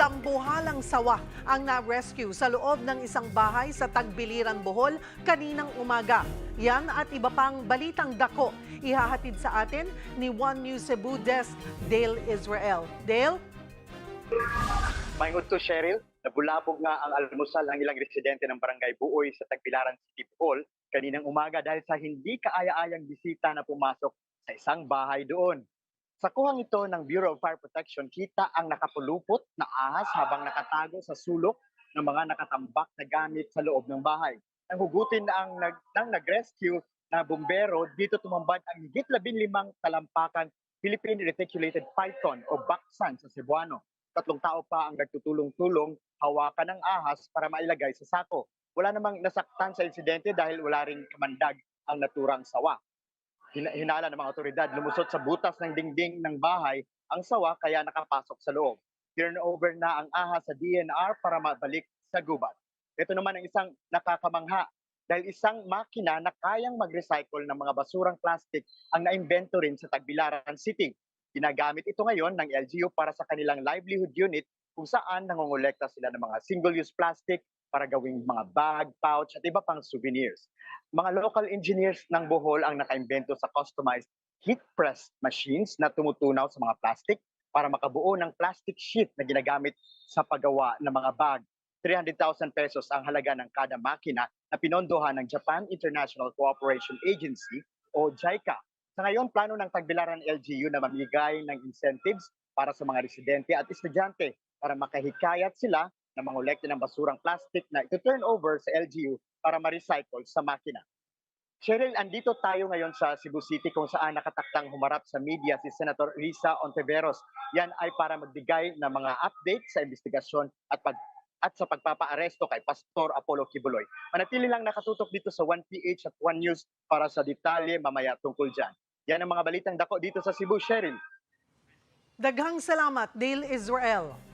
Dambuhalang sawa ang na-rescue sa loob ng isang bahay sa Tagbiliran, Bohol kaninang umaga. Yan at iba pang balitang dako ihahatid sa atin ni One News Cebu Desk Dale Israel. Dale? Maingod to Cheryl, nabulabog nga ang almusal ng ilang residente ng Barangay Buoy sa Tagbilaran City Hall kaninang umaga dahil sa hindi kaaya-ayang bisita na pumasok sa isang bahay doon. Sa kuhang ito ng Bureau of Fire Protection, kita ang nakapulupot na ahas habang nakatago sa sulok ng mga nakatambak na gamit sa loob ng bahay. Ang hugutin na ang nag, ng nag-rescue na bumbero, dito tumambad ang higit 15 talampakan Philippine Reticulated Python o Baksan sa Cebuano tatlong tao pa ang nagtutulong-tulong hawakan ng ahas para mailagay sa sako. Wala namang nasaktan sa insidente dahil wala ring kamandag ang naturang sawa. Hina- Hinala ng mga otoridad, lumusot sa butas ng dingding ng bahay ang sawa kaya nakapasok sa loob. Turnover na ang ahas sa DNR para mabalik sa gubat. Ito naman ang isang nakakamangha dahil isang makina na kayang mag-recycle ng mga basurang plastic ang naimbento rin sa Tagbilaran City. Ginagamit ito ngayon ng LGU para sa kanilang livelihood unit kung saan nangongolekta sila ng mga single-use plastic para gawing mga bag, pouch at iba pang souvenirs. Mga local engineers ng Bohol ang nakaimbento sa customized heat press machines na tumutunaw sa mga plastic para makabuo ng plastic sheet na ginagamit sa paggawa ng mga bag. 300,000 pesos ang halaga ng kada makina na pinondohan ng Japan International Cooperation Agency o JICA. Sa ngayon, plano ng Tagbilaran LGU na mamigay ng incentives para sa mga residente at estudyante para makahikayat sila na mangolekta ng basurang plastic na ito-turn over sa LGU para ma-recycle sa makina. Cheryl, andito tayo ngayon sa Cebu City kung saan nakataktang humarap sa media si Senator Risa Ontiveros. Yan ay para magbigay ng mga update sa investigasyon at pag at sa pagpapaaresto kay Pastor Apollo Kibuloy. Manatili lang nakatutok dito sa 1PH at 1 News para sa detalye mamaya tungkol dyan. Yan ang mga balitang dako dito sa Cebu, Cheryl. Daghang salamat, Dale Israel.